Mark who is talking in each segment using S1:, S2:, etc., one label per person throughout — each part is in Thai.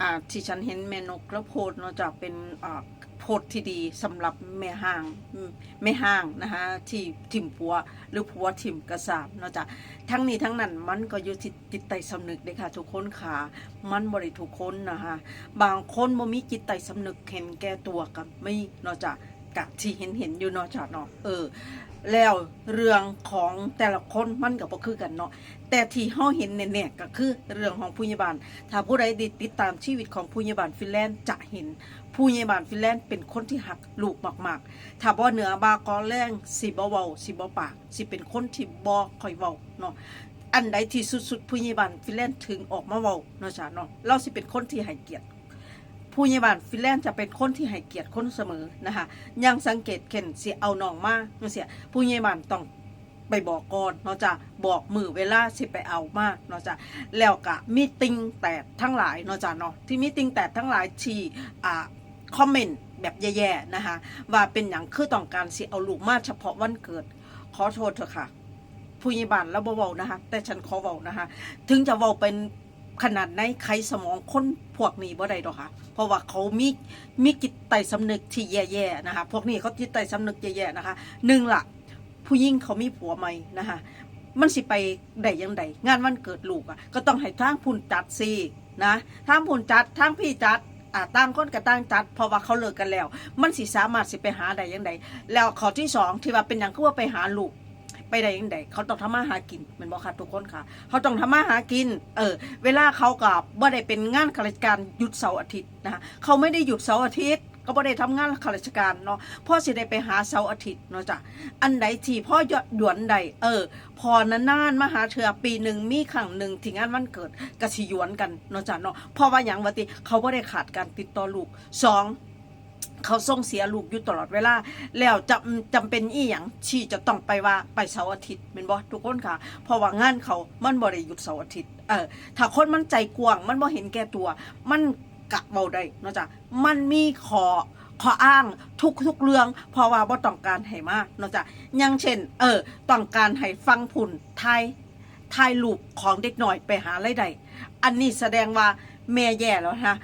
S1: อที่ฉันเห็นแม่นกแล้วโพดเนาะจะเป็นอ่าโพดที่ดีสำหรับแม่ห้างแม่ห้างนะคะที่ทิมปัวหรือผัวทิมกระสาบเนาะจ้ะทั้งนี้ทั้งนั้นมันก็อยู่ที่จิตใจสำนึกเด้ค่ะ ทุกคนค่ะ มันบริทุกคนนะคะบางคนบ่มีจิตใจสำนึกเห็นแก่ตัวกับไม่เนาะจ้ะ กะที่เห็นเห็นอยู่เนาะจ้ะเนาะเออ แล้วเรื่องของแต่ละคนมันก็บ่คือกันเนาะแต่ที่เฮาเห็นแน่ๆก็คือเรื่องของผู้ใหญ่บ้านถ้าผู้ใดติดตามชีวิตของผู้ใหญ่บ้านฟินแลนด์จะเห็นผู้ใหญ่บ้านฟินแลนด์เป็นคนที่หักลูกมากๆถ้าบ่เหนือบากอแรงสิบ่เว้าสิบ่ปากสิเป็นคนที่บ่ค่อยเว้าเนาะอันใดที่สุดๆผู้ใหญ่บ้านฟินแลนด์ถึงออกมาเว้าเนาะจ้ะเนาะเราสิเป็นคนที่ให้เกียรติ ผู้ใหญ่บ้านฟินแลนด์จะเป็นคนที่ให้เกียรติคนเสมอนะคะยังสังเกตเข็นสิเอาน้องมาเนาะเสียผู้ใหญ่บ้านต้องไปบอกก่อนเนาะจ้ะบอกมือเวลาสิไปเอามาเนาะจ้ะแล้วก็มีติงแตกทั้งหลายเนาะจ้ะเนาะที่มีติงแตกทั้งหลายที่อ่าคอมเมนต์แบบแย่ๆนะคะว่าเป็นอย่างคือต้องการสิเอาลูกมาเฉพาะวันเกิด ขอโทษเถอะค่ะผู้ใหญ่บ้านแล้วเว้านะคะแต่ฉันขอเว้านะคะถึงจะเว้าเป็น ขนาดในใครสมองคนพวกนี้บ่ได้ดอกค่ะ เพราะว่าเขามีมีจิตใต้สำนึกที่แย่ๆนะคะ พวกนี้เขาจิตใต้สำนึกแย่ๆนะคะหนึ่งละผู้หญิงเขามีผัวใหม่นะคะมันสิไปได้ยังไงงานวันเกิดลูกอะก็ต้องให้ทางพุ่นจัดสินะทางพุ่นจัดทางพี่จัดอ่าต่างคนกับต่างจัดเพราะว่าเขาเลิกกันแล้ว มันสิสามารถสิไปหาได้ยังไงแล้วข้อที่สองที่ว่าเป็นอย่างคือว่าไปหาลูก ไปได้ยังไงเขาต้องทำมาหากินแมันบอกค่ะทุกคนค่ะ เขาต้องทำมาหากิน เออ เวลาเขากับว่าได้เป็นงานข้าราชการหยุดเสาร์อาทิตย์นะคะเขาไม่ได้หยุดเสาร์อาทิตย์ก็บ่ได้ทำงานข้าราชการเนาะพ่อสิได้ไปหาเสาร์อาทิตย์เนาะจ้ะอันใดที่พ่อยอดหยวนใด เออ พอนานๆมาหาเถือปีหนึ่งมีครั้งหนึ่งที่งานวันเกิดกระสิยวนกันเนาะจ้ะเนาะเพราะว่าอย่างว่าติเขาบ่ได้ขาดการติดต่อลูกสอง เขาส่งเสียลูกอยู่ตลอดเวลา แล้วจำจำเป็นอีหยังที่จะต้องไปว่าไปเสาร์อาทิตย์เป็นบ่ทุกคนค่ะ เพราะว่างานเขามันบ่ได้หยุดเสาร์อาทิตย์เออถ้าคนมันใจกว้างมันบ่เห็นแก่ตัว มันกะเบาได้เนาะจ้ะมันมีขอขออ้างทุกทุกเรื่อง เพราะว่าบ่ต้องการให้มากเนาะจ้ะย่างเช่น เออ ต้องการให้ฟังผุนไทยไทยลูกของเด็กหน่อยไปหารายได้อันนี้แสดงว่าแม่แย่แล้วนะ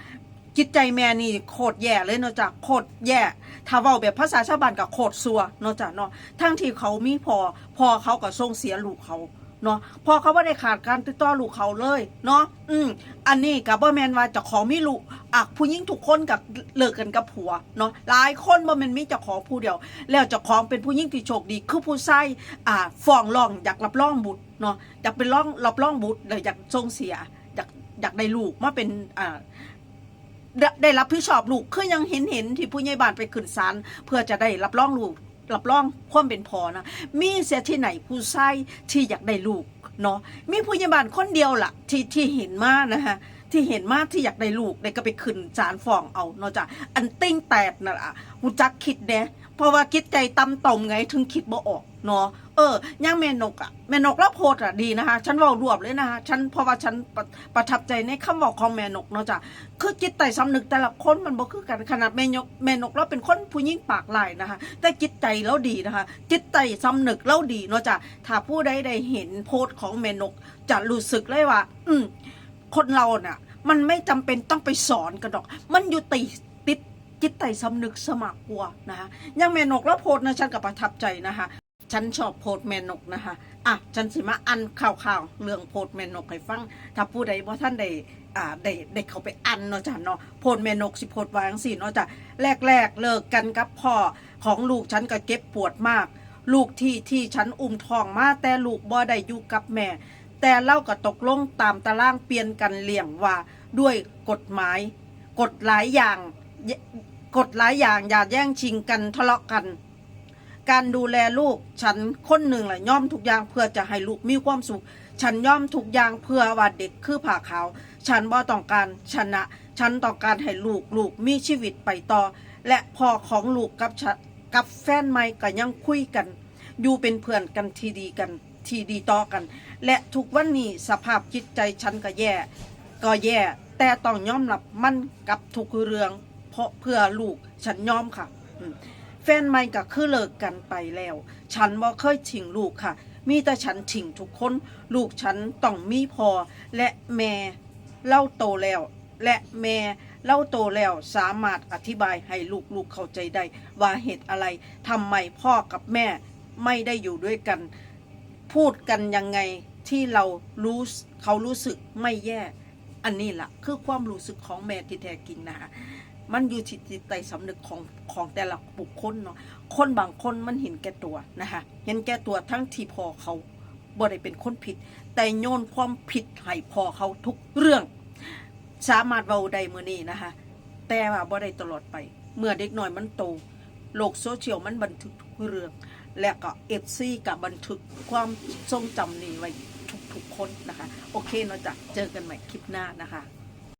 S1: จิตใจแม่นี่โคตรแย่เลยเนาะจ้ะโคตรแย่ถ้าเว้าแบบภาษาชาวบ้านก็โคตรซัวเนาะจ้ะเนาะทั้งที่เขามีพอพอเขาก็ส่งเสียลูกเขาเนาะพอเขาไม่ได้ขาดการติดต่อลูกเขาเลยเนาะอืมอันนี้กับบ่แมนว่าเจะของมีลูกอะผู้หญิงทุกคนกับเลิกกันกับผัวเนาะหลายคนบ่แมนมีเจ้าของผู้เดียว แล้วเจ้าของเป็นผู้หญิงที่โชคดี คือผู้ชายอ่าฟ้องร้องอยากรับรองบุตรเนาะอยากเป็นร้องรับรองบุตรเลยอยากส่งเสียอยากอยากได้ลูกมาเป็นอ่า ได้รับผิดชอบลูกคือยังเห็นเห็นที่ผู้ใหญ่บ้านไปขึ้นศาลเพื่อจะได้รับรองลูกรับรองความเป็นพอนะมีเสียที่ไหนผู้ชายที่อยากได้ลูกเนาะมีผู้ใหญ่บ้านคนเดียวล่ะที่ที่เห็นมากนะฮะที่เห็นมากที่อยากได้ลูกได้ก็ไปขึ้นศาลฟ้องเอาเนาะจ้ะอันติ้งแตกน่ะล่ะหูจักคิดเด้เพราะว่าคิดใจตำต่อมไงถึงคิดบ่ออกเนาะ ออย่างแม่นกอะแม่นกแล้วโพดอะดีนะคะ ฉันเว่ารวบเลยนะคะฉันเพราะว่าฉันประประทับใจในคำบอกของแม่นกเนาะจ้ะคือจิตใจสำนึกแต่ละคนมันบ่คือกันขนาดแม่นกแม่นกเราเป็นคนผู้หญิงปากลายนะคะ แต่จิตใจเราดีนะคะ จิตใจสำนึกเราดีเนาะจ้ะถ้าผู้ใดได้เห็นโพสต์ของแม่นกจะรู้สึกเลยว่า อืมคนเราเนี่ยมันไม่จำเป็นต้องไปสอนกันดอก มันอยู่ติติดจิตใจสำนึกสมัครกลัวนะคะยังแม่นกแล้วโพสต์นะฉันก็ประทับใจนะคะ ฉันชอบโพสต์แม่นกนะคะ อะ ฉันสิมาอันข่าวๆเรื่องโพสต์แม่นกให้ฟัง ถ้าผู้ใดว่าท่านได้อ่าได้ได้เขาไปอันเนาะจ้ะเนาะโพสต์แม่นกสิโพสต์วาจังสิเนาะจ้ะแรกๆเลิกกันกับพ่อของลูกฉันก็เก็บปวดมาก ลูกที่ที่ฉันอุ้มท้องมาแต่ลูกบ่ได้อยู่กับแม่ แต่เล่าก็ตกลงตามตารางเปลี่ยนกันเลี้ยงว่าด้วยกฎหมาย กฎหลายอย่างกฎหลายอย่างอย่าแย่งชิงกันทะเลาะกัน การดูแลลูกฉันคนหนึ่งแหละย่อมทุกอย่างเพื่อจะให้ลูกมีความสุข ฉันย่อมทุกอย่างเพื่อว่าเด็กคือผ่าขาว ฉันบ่ต้องการชนะ ฉันต้องการให้ลูกลูกมีชีวิตไปต่อ และพ่อของลูกกับฉันกับแฟนใหม่ก็ยังคุยกัน อยู่เป็นเพื่อนกันทีดีกันทีดีต่อกัน และทุกวันนี้สภาพจิตใจฉันก็แย่ ก็แย่ แต่ต้องยอมรับมันกับทุกเรื่อง เพราะเพื่อลูกฉันยอมค่ะอื นใหม่ก็คือเลิกกันไปแล้ว ฉันบ่เคยทิ้งลูกค่ะ มีแต่ฉันทิ้งทุกคน ลูกฉันต้องมีพอและแม่เล่าโตแล้ว และแม่เล่าโตแล้วสามารถอธิบายให้ลูกๆเข้าใจได้ ว่าเหตุอะไรทำไมพ่อกับแม่ไม่ได้อยู่ด้วยกัน พูดกันยังไงที่เรารู้เขารู้สึกไม่แย่ อันนี้ล่ะ คือความรู้สึกของแม่ที่แท้จริงนะคะ มันอยู่ที่จิตใต้สำนึกของของแต่ละบุคคลเนาะคนบางคนมันเห็นแก่ตัวนะคะเห็นแก่ตัวทั้งที่พอเขาบ่ได้เป็นคนผิด แต่โยนความผิดให้พอเขาทุกเรื่อง สามารถเว้าได้มือนี้นะคะแต่ว่าบ่ได้ตลอดไป เมื่อเด็กหน้อยมันโตโลกโซเชียลมันบันทึกทุกเรื่อง และก็เอฟซีกับบันทึกความทรงจำนี้ไว้ทุกๆคนนะคะ โอเคเนาะจ๊ะเจอกันใหม่คลิปหน้านะคะ